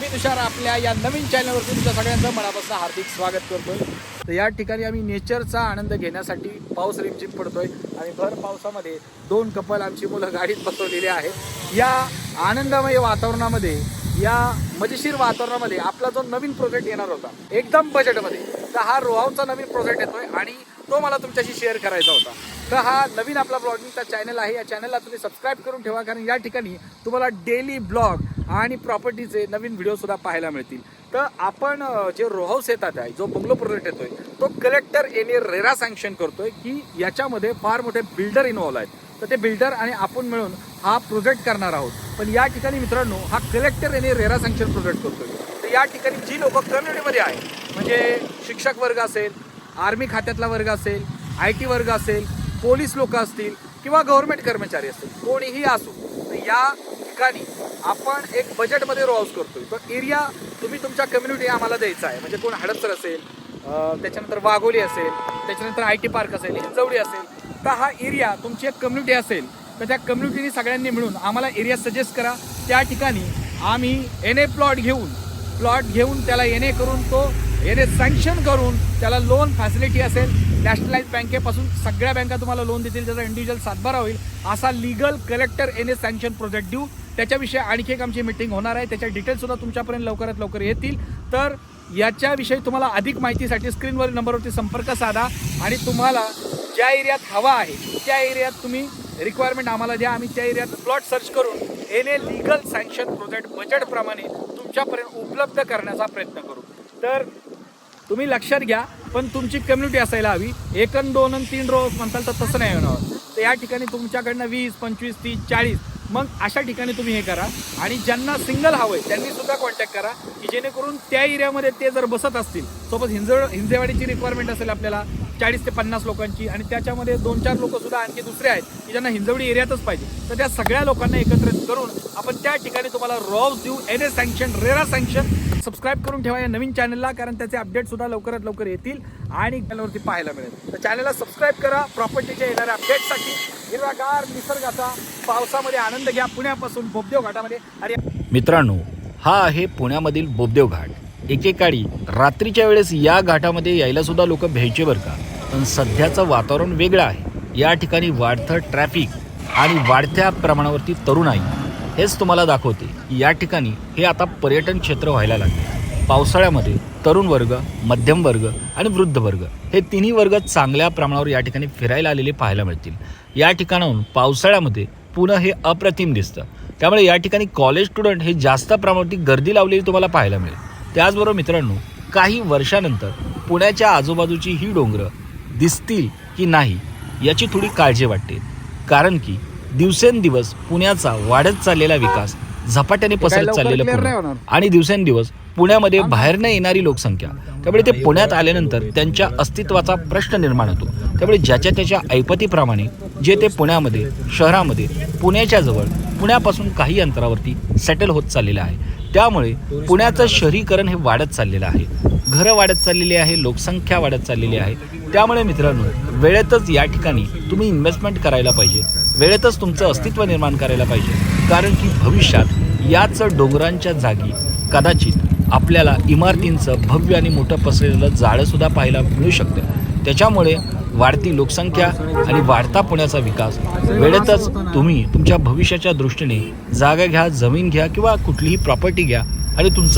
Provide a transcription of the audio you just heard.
मी तुषार आपल्या या नवीन चॅनलवरती तुमच्या सगळ्यांचं मनापासून हार्दिक स्वागत करतोय. तर या ठिकाणी आम्ही नेचरचा आनंद घेण्यासाठी पाऊस रिमझिम पडतोय आणि भर पावसामध्ये दोन कपल आमची मुलं गाडीत बसवलेली आहेत. या आनंदमय वातावरणामध्ये या मजेशीर वातावरणामध्ये आपला जो नवीन प्रोजेक्ट येणार होता एकदम बजेटमध्ये तर हा रोहावचा नवीन प्रोजेक्ट येतोय आणि तो मला तुमच्याशी शेअर करायचा होता. तर हा नवीन आपला ब्लॉगिंगचा चॅनल आहे. या चॅनलला तुम्ही सबस्क्राईब करून ठेवा कारण या ठिकाणी तुम्हाला डेली ब्लॉग आणि प्रॉपर्टीचे नवीन व्हिडिओसुद्धा पाहायला मिळतील. तर आपण जे रोहाऊस येतात आहे जो बंगलो प्रोजेक्ट येतोय तो कलेक्टर एने रेरा सँक्शन करतोय की याच्यामध्ये फार मोठे बिल्डर इन्व्हॉल्व आहेत. तर ते बिल्डर आणि आपण मिळून हा प्रोजेक्ट करणार आहोत. पण या ठिकाणी मित्रांनो हा कलेक्टर यांनी रेरा सँक्शन प्रोजेक्ट करतोय. तर या ठिकाणी जी लोक कम्युनिटीमध्ये आहे म्हणजे शिक्षक वर्ग असेल आर्मी खात्यातला वर्ग असेल आय टी वर्ग असेल पोलीस लोक असतील किंवा गव्हर्नमेंट कर्मचारी असतील कोणीही असो तर या ठिकाणी आपण एक बजेटमध्ये रो हाऊस करतोय. तो एरिया तुम्ही तुमच्या कम्युनिटी आम्हाला द्यायचा आहे. म्हणजे कोण हडपसर असेल त्याच्यानंतर वाघोली असेल त्याच्यानंतर आय टी पार्क असेल हिंजवडी असेल तर हा एरिया तुमची एक कम्युनिटी असेल तर त्या कम्युनिटीने सगळ्यांनी मिळून आम्हाला एरिया सजेस्ट करा. त्या ठिकाणी आम्ही एन ए प्लॉट घेऊन प्लॉट घेऊन त्याला एन ए करून तो एन ए सँक्शन करून त्याला लोन फॅसिलिटी असेल नॅशनलाइज बँकेपासून सगळ्या बँका तुम्हाला लोन देतील त्याचा इंडिव्हिज्युअल सातबारा होईल. असा legal collector N A sanction project देऊ त्याच्याविषयी आणखी एक आमची मिटिंग होणार आहे. त्याच्या डिटेल्ससुद्धा तुमच्यापर्यंत लवकरात लवकर येतील. तर याच्याविषयी तुम्हाला अधिक माहितीसाठी स्क्रीनवरील नंबरवरती संपर्क साधा. आणि तुम्हाला ज्या एरियात हवा आहे त्या एरियात तुम्ही रिक्वायरमेंट आम्हाला द्या. आम्ही त्या एरियात प्लॉट सर्च करून N A legal sanction project बजेटप्रमाणे तुमच्यापर्यंत उपलब्ध करण्याचा प्रयत्न करू. तर तुम्ही लक्षात घ्या पण तुमची कम्युनिटी असायला हवी. एक दोन आणि तीन रोज म्हणताल तर तसं नाही होणार. तर या ठिकाणी तुमच्याकडनं वीस पंचवीस तीस चाळीस. मग अशा ठिकाणी तुम्ही हे करा. आणि ज्यांना सिंगल हवंय त्यांनी सुद्धा कॉन्टॅक्ट करा की जेणेकरून त्या एरियामध्ये ते जर बसत असतील सोबत हिंजळ हिंजेवाडीची रिक्वायरमेंट असेल आपल्याला चाळीस ते पन्नास लोकांची आणि त्याच्यामध्ये दोन चार लोक सुद्धा आणखी दुसरे आहेत की ज्यांना हिंजवडी एरियातच पाहिजे. तर त्या सगळ्या लोकांना एकत्रित करून आपण त्या ठिकाणी तुम्हाला रॉव्स देऊ. N A sanction RERA sanction subscribe करून ठेवा या नवीन चॅनलला कारण त्याचे अपडेट सुद्धा लवकरात लवकर येतील आणि चॅनलवरती पाहायला मिळेल. तर चॅनलला सबस्क्राईब करा प्रॉपर्टीच्या येणाऱ्या अपडेटसाठी हिरवागार निसर्गाचा पावसामध्ये आनंद घ्या. पुण्यापासून बोबदेव घाटामध्ये. अरे मित्रांनो हा आहे पुण्यामधील बोबदेव घाट. एकेकाळी रात्रीच्या वेळेस या घाटामध्ये यायला सुद्धा लोक भ्यायचे बरं का? पण सध्याचं वातावरण वेगळं आहे. या ठिकाणी वाढतं ट्रॅफिक आणि वाढत्या प्रमाणावरती तरुणाई हेच तुम्हाला दाखवते की या ठिकाणी हे आता पर्यटन क्षेत्र व्हायला लागले. पावसाळ्यामध्ये तरुण वर्ग मध्यम वर्ग आणि वृद्ध वर्ग हे तिन्ही वर्ग चांगल्या प्रमाणावर या ठिकाणी फिरायला आलेले पाहायला मिळतील. या ठिकाणाहून पावसाळ्यामध्ये पुणे हे अप्रतिम दिसतं. त्यामुळे या ठिकाणी कॉलेज स्टुडंट हे जास्त प्रमाणावरती गर्दी लावलेली तुम्हाला पाहायला मिळेल. त्याचबरोबर मित्रांनो काही वर्षानंतर पुण्याच्या आजूबाजूची ही डोंगरं दिसतील की नाही याची थोडी काळजी वाटते. कारण की दिवसेंदिवस पुण्याचा वाढत चाललेला विकास झपाट्याने पसरत चाललेलं पुणे. आणि दिवसेंदिवस पुण्यामध्ये बाहेरनं येणारी लोकसंख्या. त्यामुळे ते पुण्यात आल्यानंतर त्यांच्या अस्तित्वाचा प्रश्न निर्माण होतो. त्यामुळे ज्याच्या त्याच्या ऐपतीप्रमाणे जे ते पुण्यामध्ये शहरामध्ये पुण्याच्या जवळ पुण्यापासून काही अंतरावरती सेटल होत चाललेलं आहे. त्यामुळे पुण्याचं शहरीकरण हे वाढत चाललेलं आहे. घरं वाढत चाललेली आहे लोकसंख्या वाढत चाललेली आहे. त्यामुळे मित्रांनो वेळेतच या ठिकाणी तुम्ही इन्व्हेस्टमेंट करायला पाहिजे. वेळेतच तुमचं अस्तित्व निर्माण करायला पाहिजे. कारण की भविष्यात याच डोंगरांच्या जागी कदाचित आपल्याला इमारतींचं भव्य आणि मोठं पसरलेलं जाळं सुद्धा पाहायला मिळू शकतं. त्याच्यामुळे वाढती लोकसंख्या आणि वाढता पुण्याचा विकास वेळेतच तुम्ही तुमच्या भविष्याच्या दृष्टीने जागा घ्या जमीन घ्या किंवा कुठलीही प्रॉपर्टी घ्या आणि तुमचं